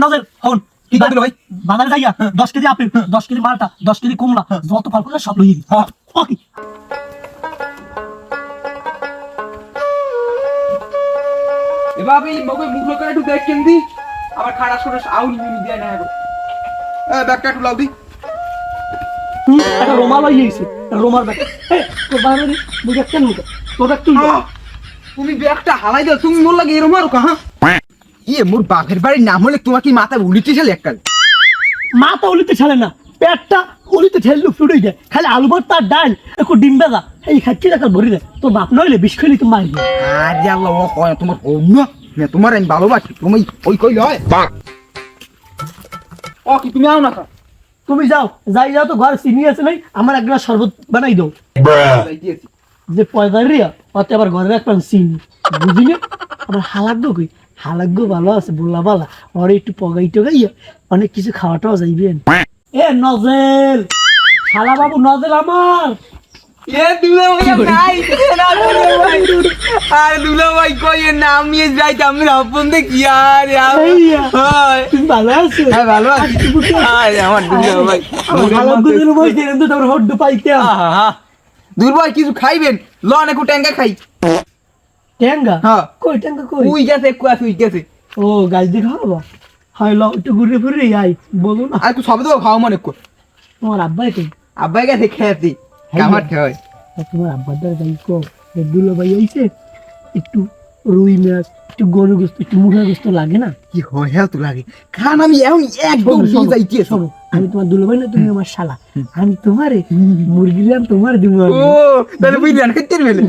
নজর হন কি করবি ভাই? বাজারে যাইয়া দশ কেজি আপেল দশ কেজি মালটা দশ কেজি কুমড়া যত ফল করে সব লইয়ে ওকে। এবার আমি মুখ করে একটু দেখেন দি আবার খারাপ করে আউল মিনি দিয়ে না এ ব্যাগটা একটু লাও দি। হুম, একটা রোমা লইয়ে গেছে রোমার ব্যাগ। তোর মুখ? কেন তোর তুমি ব্যাগটা হালাই দাও তুমি মোর লাগে এরম আর কাহা ইয়ে মোর বাপের বাড়ির নাম হলে তোমার কি মাথা উলিতে ছিল এককাল? মাথা উলিতে ছেলে না পেটটা উলিতে ঠেললু ফুড়ে যায় খালি আলু ভর্তা আর ডাল একটু ডিম বেজা এই খাচ্ছি টাকা ভরি দেয়। তোর বাপ নইলে বিষ খেলি তো মারি দেয় আরে আল্লাহ ও কয় তোমার হোম না তোমার আমি ভালোবাসি তুমি ওই কইলে হয় ও কি তুমি আও না তুমি যাও যাই যাও তো ঘর চিনি আছে নাই আমার এক গ্লাস শরবত বানাই দাও। যে পয়দা রিয়া অত আবার ঘরে রাখলাম চিনি। বুঝি না আবার হালাগ্য কই? হালাগ্য ভালো আছে বললা বালা। ওরে একটু পগাই টগাইয়া অনেক কিছু খাওয়াটাও যাইবেন এ নজেল! শালা বাবু নজেল আমার! এ দুলা ভাই নাই না দুলা ভাই। আরে দুলা ভাই কই নাম নিয়ে আমি আরে। হয়। ভালো আছো? হ্যাঁ ভালো আছি। আরে আমার দুলা ভাই। হালাগ্যদের বইতে কিন্তু তোর হড্ডু পাইতে আহা দূর কিছু খাইবেন? ল ট্যাঙ্কা খাই। ট্যাঙ্গা হ্যাঁ। কই ট্যাঙ্গা কই? উই গেছে আছে উই গেছে। ও গাছ দিয়ে খাওয়াবো হয় ল একটু ঘুরে ফিরে আই বলো না। আর সবে তো খাও মনে কর। তোমার আব্বাই তো আব্বাই গেছে খেয়েছি। কামার খেয়ে তোমার আব্বার দ্বারা যাই কো। দুলো ভাই আইছে একটু রুই মাছ একটু গরু গোস্ত একটু মুখা গোস্ত লাগে না? কি হয়? হ্যাঁ তো লাগে। খান আমি এখন একদম যাইতে শোনো, আমি তোমার না তুমি আমার শালা। আমি তোমারে মুরগি দিলাম তোমার দিব ও তাহলে মেলে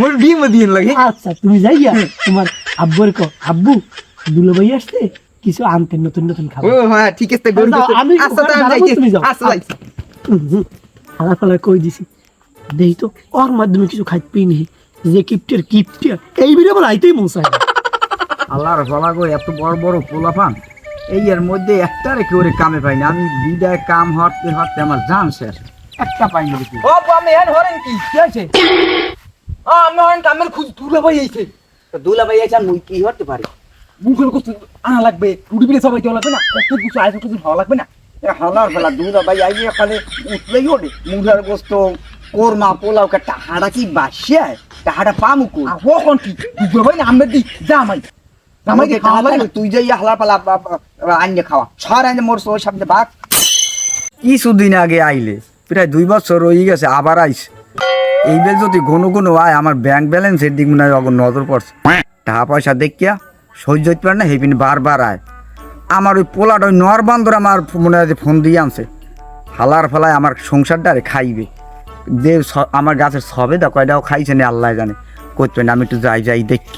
মোর ডিম দিন লাগে। আচ্ছা তুমি যাইয়া তোমার আব্বুর কো আব্বু আসতে কিছু আনতে নতুন নতুন খাব ও হ্যাঁ ঠিক আছে গরু আমি আচ্ছা তাহলে যাইতে তুমি যাও। আচ্ছা ফালা কই দিছি। দেই তো ওর মাধ্যমে কিছু খাইতে নেই যে কিপটের কিপটের। এই ভিডিও বলে আইতেই মন চায় আল্লাহর ফলা গো এত বড় বড় পোলাপান। এই এর মধ্যে একটা রেখে ওরে কামে পাই না। আমি বিদায় কাম হতে হতে আমার জান শেষ। একটা পাই না দেখি। ও আমি এখন হরেন কি? কি আছে আ আমি হরেন কামের খুঁজ তুলে ভাই আইছে দুলা ভাই আছে মুই কি হতে পারি? মুখের কিছু আনা লাগবে। রুটি পিলে সবাই দেওয়া লাগবে না? কত কিছু আইসা কিছু ভালো লাগবে না? হালার ফেলা দুলা ভাই আই এখানে উঠলেই ওঠে। মুধার গোস্ত কোরমা পোলাও কা টাহাড়া কি বাসিয়া টাহাড়া পামু কো আর কখন কি? তুই ভাই না আমরা দি জামাই জামাই। আমাকে খাওয়া লাগে তুই যাই হালার পালা আনলে খাওয়া। সার আনলে মোর সো সামনে বাক কিছুদিন আগে আইলে প্রায় দুই বছর রয়ে গেছে আবার আইস এই বেল যদি ঘন ঘন আয় আমার ব্যাংক ব্যালেন্সের দিক মনে হয় নজর পড়ছে। টাকা পয়সা দেখিয়া সহ্য হইতে পারে না হেপিন বারবার আয়। আমার ওই পোলাটা ওই নর বান্দর আমার মনে হয় ফোন দিয়ে আনছে। হালার ফালায় আমার সংসারটা আরে খাইবে। যে আমার গাছের সবে দা কয়টাও খাইছে না আল্লাহ জানে। করতে না আমি একটু যাই যাই দেখি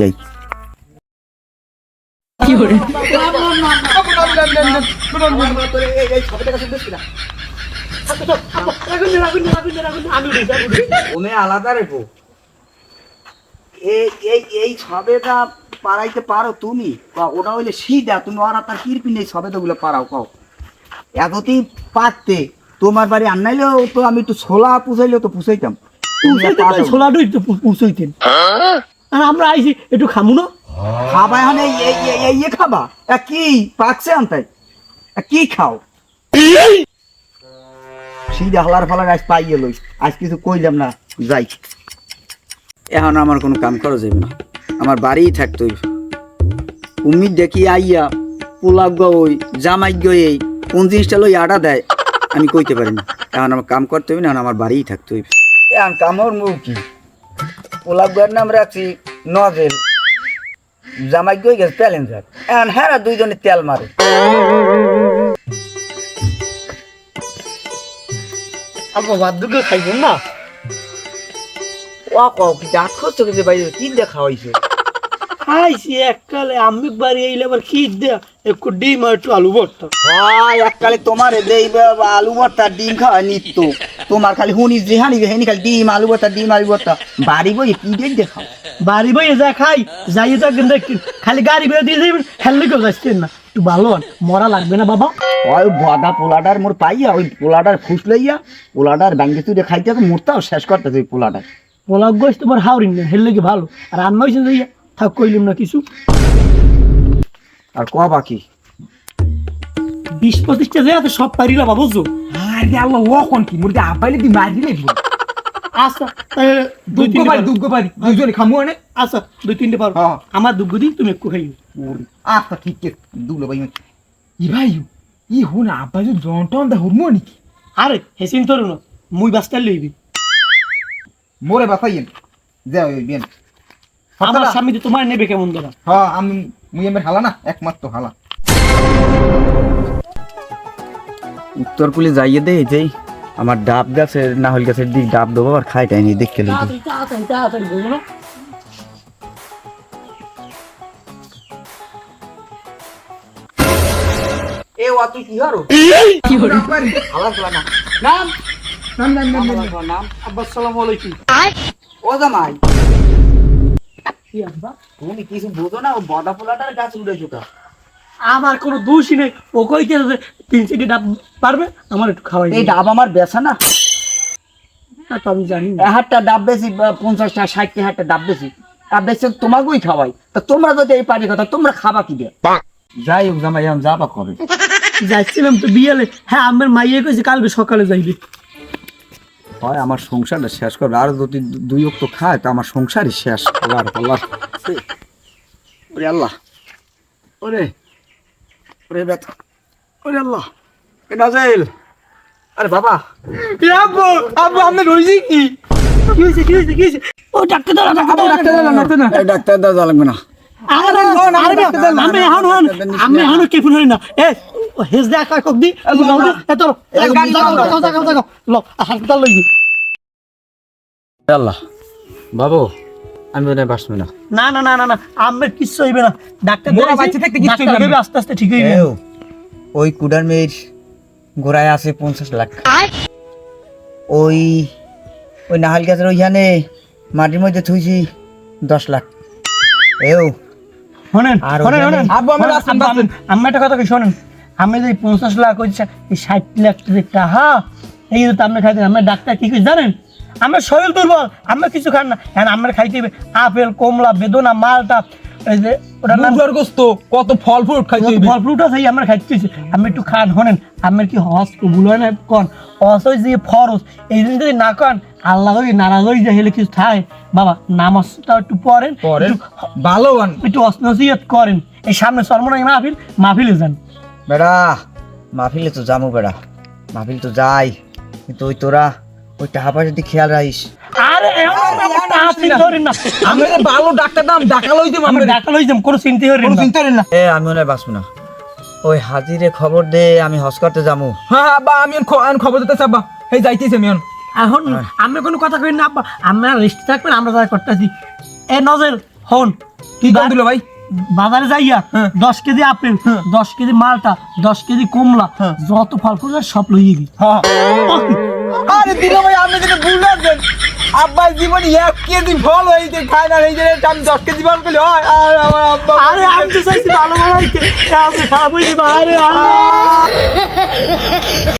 আলাদা রেখো এই এই এই সবেদা পারাইতে পারো তুমি। ওটা হইলে সিধা তুমি আর তার কিরপি নেই সবেদাগুলো পারাও কও। এততেই পারতে তোমার বাড়ি আনাইলেও তো আমি একটু ছোলা পুষাইলেও তো পুষাইতাম। ছোলাটো একটু পুষাইতেন। আর আমরা আইছি একটু খামু না? খাবা এখন ইয়ে খাবা? এ কি পাকছে আনতাই এ কি খাও? সিধা হালার ফালার আজ পাইয়ে লই আজ কিছু কইলাম না যাই। এখন আমার কোনো কাম করা যাবে না। আমার বাড়িই থাকতে উম্মিদ দেখি আইয়া পোলাগ ওই জামাই এই কোন জিনিসটা লই আটা দেয় আমি কইতে পারি না। এখন আমার কাম করতে হইবে না এখন আমার বাড়িই থাকতে হইবে। এখন কামর মুখ কি পোলাগ নাম রাখছি নজেল। জামাই গই গেছে? এখন হ্যাঁ দুইজনে তেল মারে। আব্বা বাদ দুটো খাইবেন না? ও কও কি দাঁত খরচ করছে বাইরে? কি দেখা হইছে খাইছি এককালে আমি বাড়ি আইলে আবার কি দেয়া একটু ডিম আর একটু আলু ভর্তা। হয় এককালে তোমারে দেই আলু ভর্তা ডিম খাওয়া নিত্য। তোমার খালি হুনি যেহানি হেনি খালি ডিম আলু ভর্তা ডিম আলু ভর্তা। বাড়ি বই কি দেখাও বাড়ি বইয়ে যা খাই যাই তো খালি গাড়ি বেরো দিয়ে যাবেন হেললে কেউ যাচ্ছেন না। একটু ভালো মরা লাগবে না বাবা। ওই বদা পোলাটার মোর পাইয়া ওই পোলাটার ফুস লইয়া পোলাটার ব্যাঙ্গে তুই খাইতে হবে মোরটাও শেষ করতেছে ওই পোলাটা পোলাপ গোস তোমার হাওড়িং না হেললে কি ভালো? আর রান্না হয়েছে যাইয়া থাক কইলাম না কিছু। আর ক বাকি? বিশ পঁচিশটা যে আছে সব পারি না বুঝছ? আরে আল্লাহ ওখন কি? মোর আব্বাইলে দি মারি আচ্ছা দুগ্গ পারি। দুগ্গ পারি দুজনে খামু আনে আচ্ছা দুই তিনটে পারো। হ্যাঁ। আমার দুগ্গ দিই তুমি একটু খাইও। আচ্ছা ঠিক আছে দুলো ভাই ই ভাই ই হুন আব্বাই যে জন দা হুরমো নাকি আরে হেসিন তোর না মুই বাস্তার লইবি। মোরে বাসাইয়েন। যাও ওই আমার স্বামী তো তোমার নেবে কেমন ধরা। হ্যাঁ আমি মুই আমার হালা না একমাত্র হালা। উত্তরকুলি যাইয়ে দে যেই আমার ডাব গাছের নাহল গাছের দিক ডাব দেবো আর খাই টাইনি দেখতে লইবি তাড়াতাড়ি তাড়াতাড়ি তাড়াতাড়ি বলব না। কি আব্বা? তুমি কিছু বোঝো না ও বদা পোলাটার গাছ উড়ে চুকা আমার কোনো দোষই নেই। ও কই কে তিন চারটে ডাব পারবে আমার একটু খাওয়াই এই ডাব আমার বেচা না। না তো আমি জানি না। হাটটা ডাব বেশি পঞ্চাশটা ষাটটা হাটটা ডাব বেশি। ডাব বেশি তোমাকেই খাওয়াই। তা তোমরা যদি এই পারি কথা তোমরা খাবা কি দিয়ে? যাই হোক জামাই এখন যাবা কবে? যাচ্ছিলাম তো বিয়ালে। হ্যাঁ আমার মাইয়ে কইছে কালকে সকালে যাইবে। হয় আমার সংসারটা শেষ করবে। আর যদি দুই অক্ত খায় তো আমার সংসারই শেষ আল্লাহ আল্লাহ ওরে আল্লাহ। ওরে। ওরে ব্যথা। ওরে আল্লাহ এ নাজাইল আরে বাবা। আব্বু আব্বু আমি রইছি কি? কি হয়েছে কি হয়েছে কি হয়েছে? ও ডাক্তার দাঁড়া ডাক্তার ডাক্তার দাঁড়া, ডাক্তার দাঁড়া। ডাক্তার দেওয়া লাগবে না। আরে না, আরে না, আমি এখন আমি এখন কে ফোন না? এ হেজ দে কক দি লাও দে এ তোর গাড়ি যাও যাও যাও যাও ল হাসপাতাল লই আল্লাহ। বাবু আমি না। না না না না না আমার কিচ্ছু হইবে না। ডাক্তার মোরা বাচ্চা থাকতে কিচ্ছু হইবে না। আস্তে আস্তে ঠিক হইবে। ওই কুডার মেয়ের গোড়ায় আছে পঞ্চাশ লাখ। ওই ওই নাহাল গাছের ওইখানে মাটির মধ্যে থুইছি দশ লাখ। এও। শোনেন। আমি- একটা কথা কই শোনেন। আমি যে পঞ্চাশ লাখ হচ্ছে ষাট লাখ টাকা এই যে আপনি খাইতেন আমার ডাক্তার কি জানেন? আমার শরীর দুর্বল আমরা কিছু খান না। এখন আমরা খাইতে হবে। আপেল কমলা বেদনা মালটা এই যে ওটার নাম গোস্ত কত ফল ফ্রুট খাইতে ফল ফ্রুট আছে আমরা খাইতেছি। আমি একটু খান হনেন আমার কি হস হয় না কন? হস যে ফরস এই দিন যদি না কন আল্লাহ যদি নারাজ হয়ে যায় হেলে কিছু থাকে বাবা নামাজটা একটু পড়েন ভালো একটু অসনসিয়ত করেন। এই সামনে সর্বনয় মাহফিল মাহফিলে যান। বেড়া মাহফিলে তো যাব বেড়া। মাহফিল তো যাই। কিন্তু ওই তোরা ওই টাকা পয়সা দিয়ে খেয়াল রাখিস। আরে আমি ভালো ডাক্তার দাম ডাকা লইতে আমি আমরা। ডাক্তার লই যাম কোনো চিন্তা করেন না। চিন্তা করেন না। এ আমি হয় না। ওই হাজিরে খবর দে আমি হস করতে যাব। হ্যাঁ হ্যাঁ, বা আমি এখন খ- এখন খবর দিতে চাবা। এই যাইতেছি আমি এখন। এখন আমি কোনো কথা কই না আব্বা। আমরা রেস্ট থাকবেন আমরা যা করতেছি। এ নজর হন। কি কম দিল ভাই? বাজারে যাইয়া হ্যাঁ। দশ কেজি আপেল হ্যাঁ। দশ কেজি মালটা দশ কেজি কমলা হ্যাঁ। যত ফল ফুল সব লইয়ে গি আরে দিল ভাই আপনি যেটা ভুলেছেন আব্বা জীবনে এক কেজি ফল হয়েছে খায় না, এই আমি দশ কেজি ফল পেলে হয় আর আমার আব্বা আরে, আমি তো চাইছি ভালো ভালো খারাপ হয়ে যাবে আরে